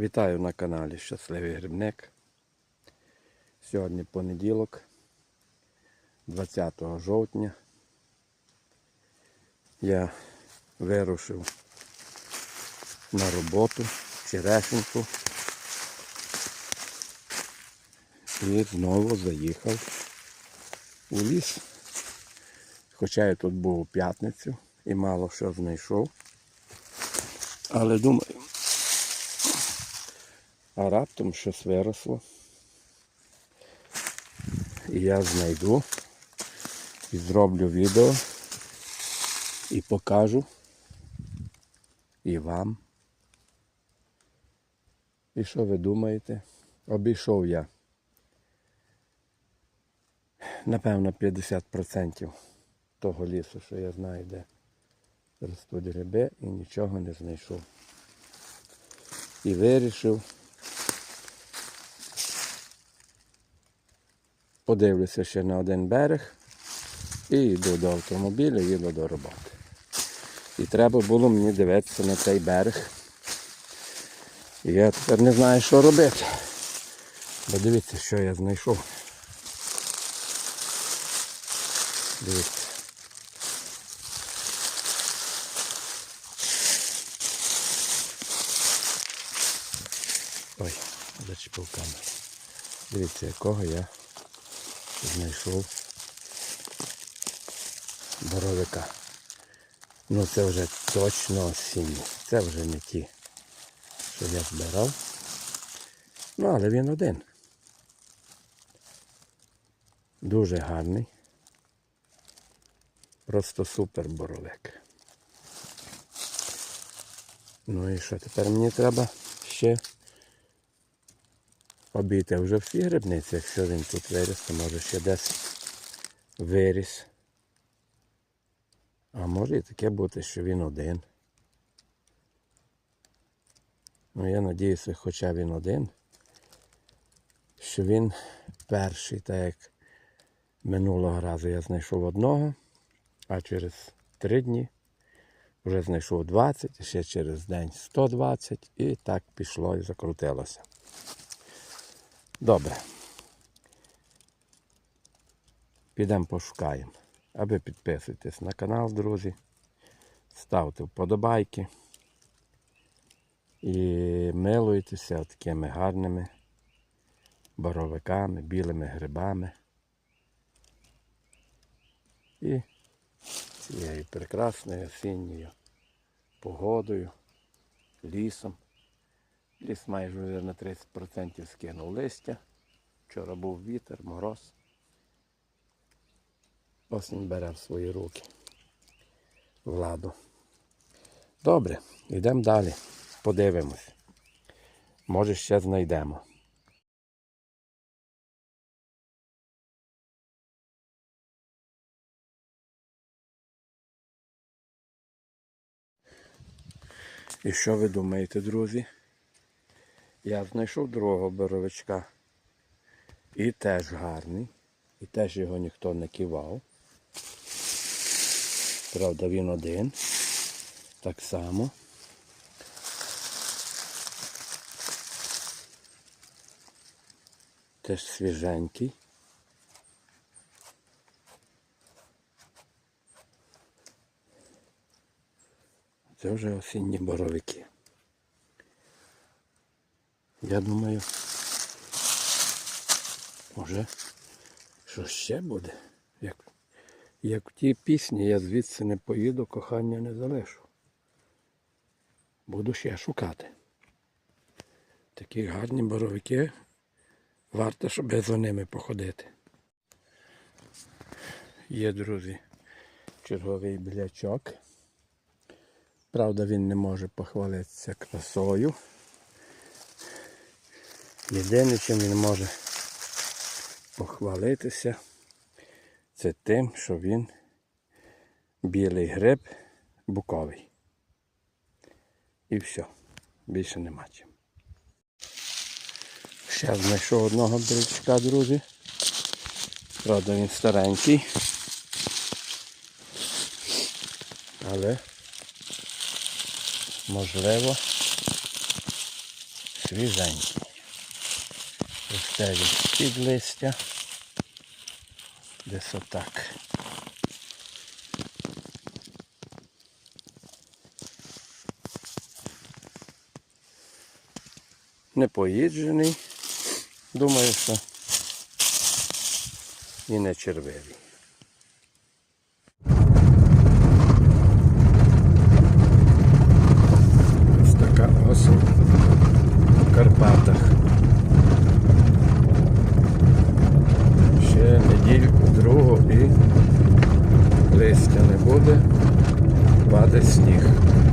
Вітаю на каналі Щасливий Грибник. Сьогодні понеділок, 20 жовтня. Я вирушив на роботу Черешеньку і знову заїхав у ліс. Хоча я тут був у п'ятницю і мало що знайшов. Але думаю, а раптом щось виросло. І я знайду і зроблю відео і покажу і вам. І що ви думаєте? Обійшов я. Напевно, 50% того лісу, що я знаю, де ростуть гриби і нічого не знайшов. І вирішив. Подивлюся ще на один берег і йду до автомобіля, їду до роботи. І треба було мені дивитися на цей берег. І я тепер не знаю, що робити. Бо дивіться, що я знайшов. Дивіться. Ой, зачепив камеру. Дивіться, якого я знайшов боровика. Ну це вже точно осінні. Це вже не ті, що я збирав. Ну, але він один. Дуже гарний. Просто супер боровик. Ну і що тепер мені треба ще обійти вже всі грибниці, якщо він тут виріс, то може ще десь виріс. А може і таке бути, що він один. Ну я надіюся, хоча він один, що він перший, так як минулого разу я знайшов одного, а через три дні вже знайшов 20, і ще через день 120 і так пішло і закрутилося. Добре. Підемо пошукаємо. А ви підписуйтесь на канал, друзі. Ставте вподобайки. І милуйтеся такими гарними боровиками, білими грибами. І цією прекрасною осінньою погодою, лісом. Ліс майже на 30% скинув листя. Вчора був вітер, мороз. Осінь бере в свої руки. Владу. Добре, йдемо далі. Подивимось. Може ще знайдемо. І що ви думаєте, друзі? Я знайшов другого боровичка. І теж гарний. І теж його ніхто не кивав. Правда, він один. Так само. Теж свіженький. Це вже осінні боровики. Я думаю, може, що ще буде? Як, як в тій пісні я звідси не поїду, кохання не залишу. Буду ще шукати. Такі гарні боровики. Варто, щоб за ними походити. Є, друзі, черговий білячок. Правда, він не може похвалитися красою. Єдине, чим він може похвалитися, це тим, що він білий гриб буковий. І все. Більше нема чим. Ще знайшов одного брючка, друзі. Правда, він старенький. Але можливо свіженький. Росте від під листя. Десь отак. Не поїджений. Думаю, що і не червивий. паде сніг.